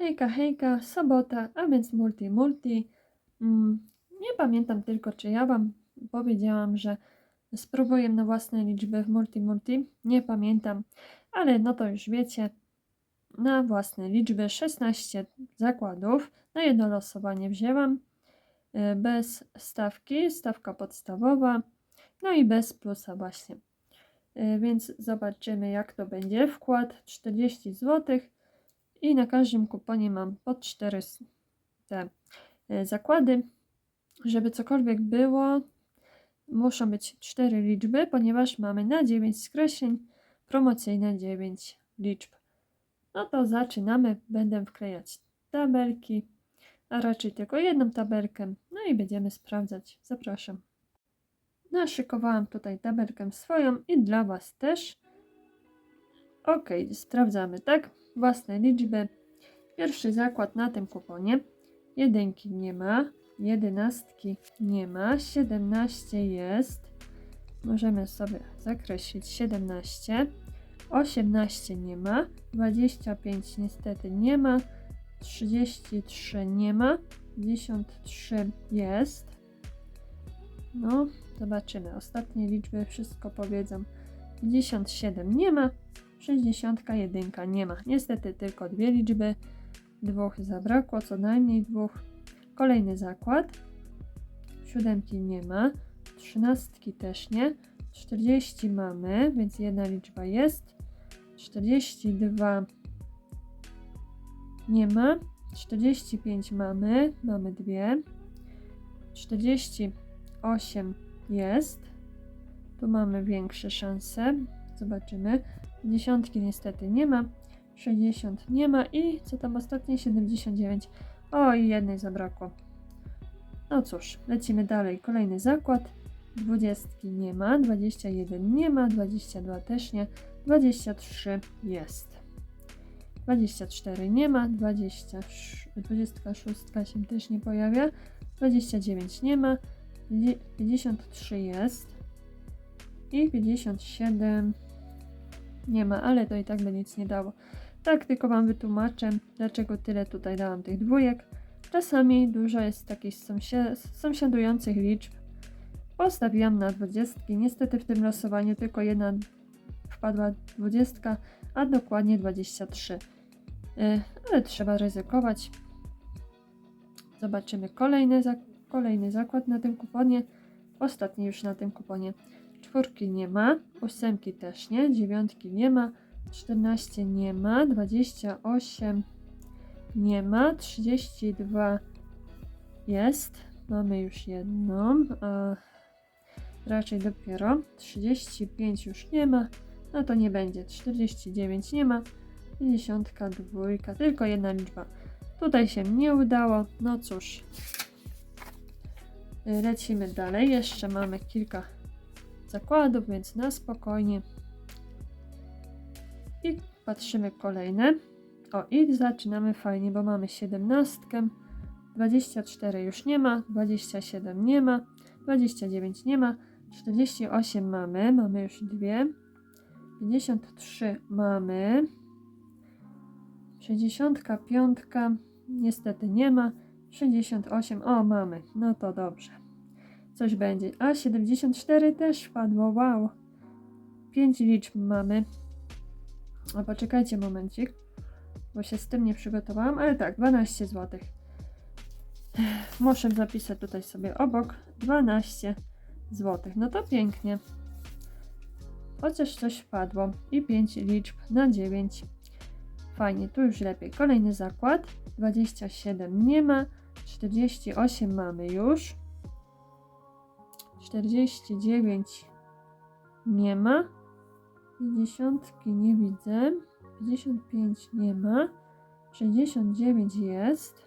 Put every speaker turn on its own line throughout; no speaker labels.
Hejka, hejka, sobota, a więc multi, multi. Mm, nie pamiętam tylko, czy ja Wam powiedziałam, że spróbuję na własne liczby w multi, multi. Nie pamiętam, ale no to już wiecie. Na własne liczby 16 zakładów. Na jedno losowanie wzięłam. y, Bez stawki, stawka podstawowa. No i bez plusa właśnie. Y, Więc zobaczymy jak to będzie. Wkład 40 zł i na każdym kuponie mam po 4 s- te y, zakłady. Żeby cokolwiek było, muszą być 4 liczby, ponieważ mamy na 9 skreśleń promocyjne 9 liczb. No to zaczynamy. Będę wklejać tabelki, a raczej tylko jedną tabelkę. No i będziemy sprawdzać. Zapraszam. Naszykowałam tutaj tabelkę swoją i dla Was też. Ok, sprawdzamy, tak? Własne liczby. Pierwszy zakład na tym kuponie. Jedynki nie ma, jedenastki nie ma, 17 jest. Możemy sobie zakreślić 17. 18 nie ma, 25 niestety nie ma, 33 nie ma, 53 jest. No, zobaczymy. Ostatnie liczby wszystko powiedzą. 57 nie ma, 61 nie ma. Niestety tylko dwie liczby. Dwóch zabrakło, co najmniej dwóch. Kolejny zakład. Siódemki nie ma, trzynastki też nie. 40 mamy, więc jedna liczba jest. 42 nie ma. 45 mamy, mamy dwie. 48 jest. Tu mamy większe szanse. Zobaczymy. Dziesiątki niestety nie ma. 60 nie ma i co tam ostatnie? 79. O, i jednej zabrakło. No cóż, lecimy dalej. Kolejny zakład. 20 nie ma, 21 nie ma, 22 też nie, 23 jest. 24 nie ma, 20, 26 się też nie pojawia, 29 nie ma, 53 jest i 57 nie ma, ale to i tak by nic nie dało. Tak, tylko Wam wytłumaczę, dlaczego tyle tutaj dałam tych dwójek. Czasami dużo jest takich sąsia- sąsiadujących liczb. Postawiłam na dwudziestki. Niestety w tym losowaniu tylko jedna wpadła dwudziestka, a dokładnie 23. Yy, ale trzeba ryzykować. Zobaczymy kolejny, zak- kolejny zakład na tym kuponie. Ostatni już na tym kuponie. Czwórki nie ma, ósemki też nie, dziewiątki nie ma, 14 nie ma, 28 nie ma, 32 jest. Mamy już jedną, a raczej dopiero 35 już nie ma, no to nie będzie. 49 nie ma, 52, tylko jedna liczba. Tutaj się nie udało, no cóż. Lecimy dalej, jeszcze mamy kilka zakładów, więc na spokojnie. I patrzymy kolejne. O, i zaczynamy. Fajnie, bo mamy 17, 24 już nie ma, 27 nie ma, 29 nie ma, 48 mamy, mamy już dwie, 53 mamy, 65 niestety nie ma, 68, o mamy, no to dobrze. Coś będzie. A 74 też wpadło, wow. 5 liczb mamy. A poczekajcie momencik, bo się z tym nie przygotowałam, ale tak, 12 zł. Muszę zapisać tutaj sobie obok 12 zł. No to pięknie. Chociaż coś wpadło. I 5 liczb na 9. Fajnie, tu już lepiej. Kolejny zakład. 27 nie ma. 48 mamy już. 49 nie ma. 50 nie widzę. 55 nie ma. 69 jest.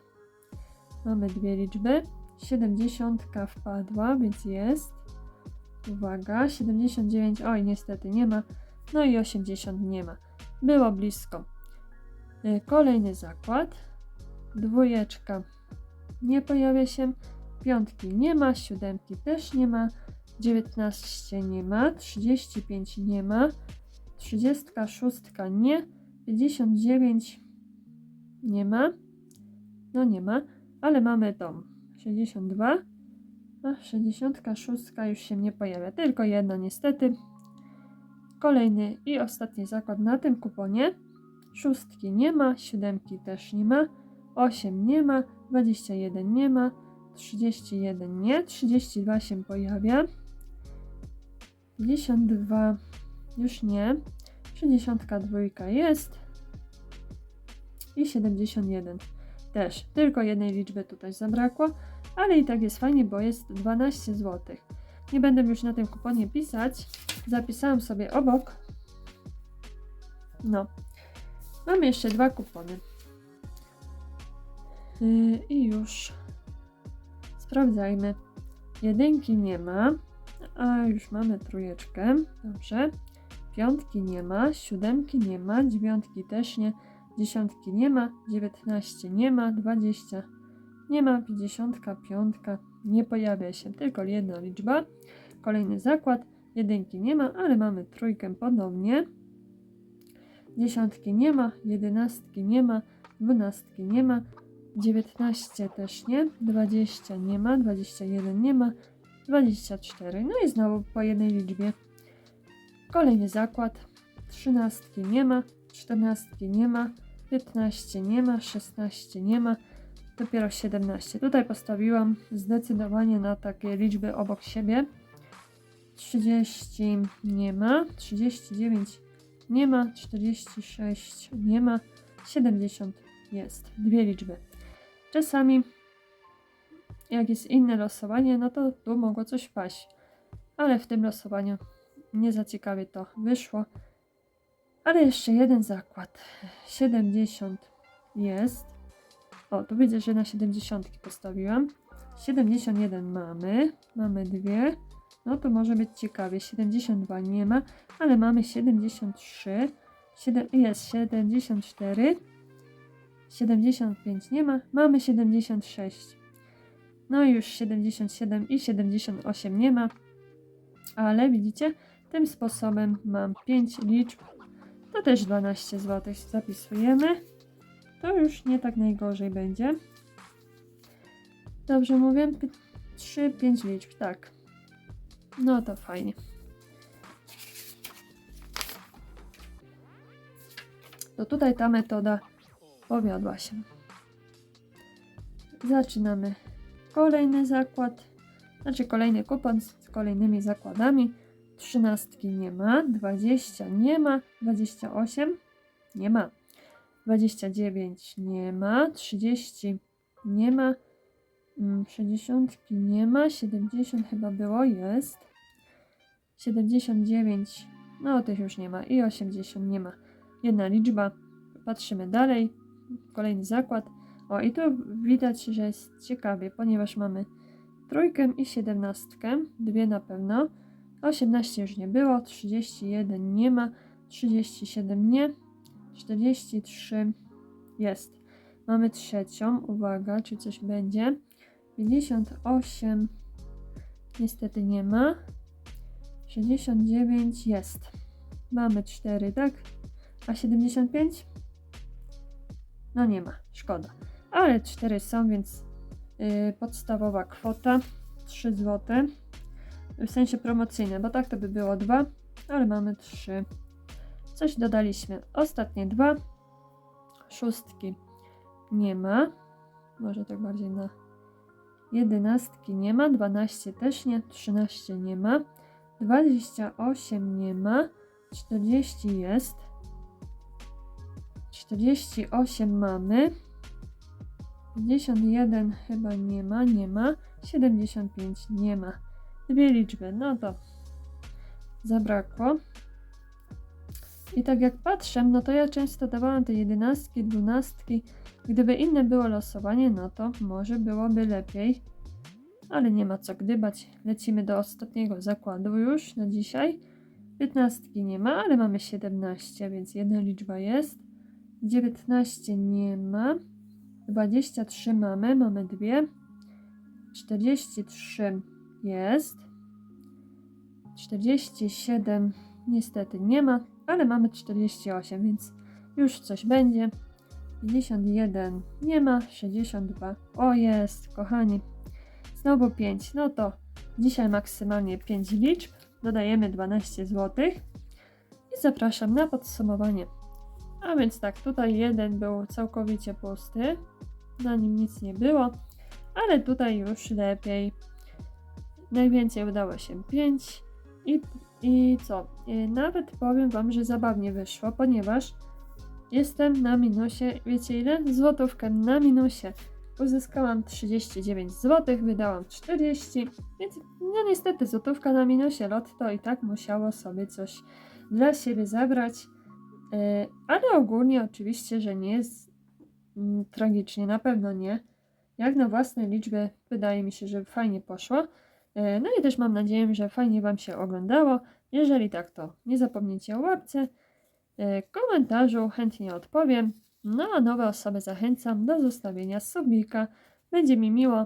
Mamy dwie liczby. 70 wpadła, więc jest. Uwaga, 79, oj niestety nie ma. No i 80 nie ma. Było blisko. Y, Kolejny zakład. Dwójeczka nie pojawia się. Piątki nie ma, siódemki też nie ma. 19 nie ma, 35 nie ma, 36 nie, 59 Nie ma. No nie ma, ale mamy tą 62. A 66 już się nie pojawia, tylko jedna niestety. Kolejny i ostatni zakład na tym kuponie. Szóstki nie ma, siódemki też nie ma, 8 nie ma, 21 nie ma, 31 nie, 32 się pojawia, 52 już nie, 62 jest. I 71 też. Tylko jednej liczby tutaj zabrakło, ale i tak jest fajnie, bo jest 12 zł. Nie będę już na tym kuponie pisać, zapisałam sobie obok. No, mamy jeszcze dwa kupony. Yy, I już sprawdzajmy. Jedynki nie ma, a już mamy trójeczkę. Dobrze. Piątki nie ma, siódemki nie ma, dziewiątki też nie, dziesiątki nie ma, dziewiętnaście nie ma, dwadzieścia nie ma, pięćdziesiątka, piątka nie pojawia się, tylko jedna liczba. Kolejny zakład, jedynki nie ma, ale mamy trójkę ponownie. Dziesiątki nie ma, jedenastki nie ma, dwunastki nie ma, dziewiętnaście też nie, dwadzieścia nie ma, dwadzieścia jeden nie ma, dwadzieścia cztery. No i znowu po jednej liczbie. Kolejny zakład. Trzynastki nie ma, czternastki nie ma, piętnaście nie ma, szesnaście nie ma, dopiero 17. Tutaj postawiłam zdecydowanie na takie liczby obok siebie. 30 nie ma, 39 nie ma, 46 nie ma, 70 jest. Dwie liczby. Czasami jak jest inne losowanie, no to tu mogło coś paść. Ale w tym losowaniu nie za ciekawie to wyszło. Ale jeszcze jeden zakład. 70 jest. O, tu widzę, że na 70 postawiłam. 71 mamy. Mamy dwie. No to może być ciekawie. 72 nie ma, ale mamy 73. 7, jest 74. 75 nie ma. Mamy 76. No i już 77 i 78 nie ma. Ale widzicie, tym sposobem mam 5 liczb. To też 12 zł zapisujemy. To już nie tak najgorzej będzie. Dobrze mówię? 3, 5 liczb, tak. No to fajnie. To tutaj ta metoda powiodła się. Zaczynamy kolejny zakład, znaczy kolejny kupon z kolejnymi zakładami. Trzynastki nie ma, 20 nie ma, 28 nie ma, 29 nie ma, 30 nie ma, mm, 60 nie ma, 70 chyba było, jest, 79 no tych już nie ma i 80 nie ma. Jedna liczba, patrzymy dalej, kolejny zakład. O i tu widać, że jest ciekawie, ponieważ mamy trójkę i siedemnastkę, dwie na pewno. 18 już nie było, 31 nie ma, 37 nie, 43 jest. Mamy trzecią, uwaga, czy coś będzie. 58 niestety nie ma. 69 jest. Mamy 4, tak? A 75? No nie ma, szkoda. Ale 4 są, więc yy, podstawowa kwota 3 zł. W sensie promocyjne, bo tak to by było 2, ale mamy 3. Coś dodaliśmy. Ostatnie dwa. Szóstki nie ma. Może tak bardziej na jedenastki nie ma. 12 też nie. 13 nie ma. 28 nie ma. 40 jest. 48 mamy. 51 chyba nie ma, nie ma. 75 nie ma. Dwie liczby, no to zabrakło. I tak jak patrzę, no to ja często dawałam te jedenastki, dwunastki. Gdyby inne było losowanie, no to może byłoby lepiej. Ale nie ma co gdybać. Lecimy do ostatniego zakładu już na dzisiaj. 15 nie ma, ale mamy 17, więc jedna liczba jest. 19 nie ma. 23 mamy, mamy dwie. 43 jest. 47 niestety nie ma ale mamy 48, więc już coś będzie. 51 nie ma, 62 o jest, kochani. Znowu 5, no to dzisiaj maksymalnie 5 liczb, dodajemy 12 zł i zapraszam na podsumowanie. A więc tak, tutaj jeden był całkowicie pusty, na nim nic nie było, ale tutaj już lepiej. Najwięcej udało się 5 i, i co? Nawet powiem Wam, że zabawnie wyszło, ponieważ jestem na minusie, wiecie ile? Złotówkę na minusie. Uzyskałam 39 zł, wydałam 40, więc no niestety złotówka na minusie lotto i tak musiało sobie coś dla siebie zabrać. Yy, ale ogólnie oczywiście, że nie jest mm, tragicznie, na pewno nie. Jak na własne liczby wydaje mi się, że fajnie poszło. Yy, no i też mam nadzieję, że fajnie Wam się oglądało. Jeżeli tak, to nie zapomnijcie o łapce, yy, komentarzu, chętnie odpowiem. No a nowe osoby zachęcam do zostawienia subika. Będzie mi miło.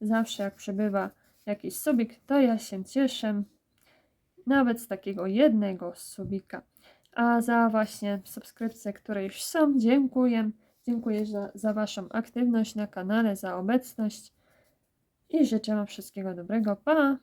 Zawsze jak przybywa jakiś subik, to ja się cieszę. Nawet z takiego jednego subika. A za właśnie subskrypcje, które już są, dziękuję. Dziękuję za, za Waszą aktywność na kanale, za obecność i życzę Wam wszystkiego dobrego. Pa!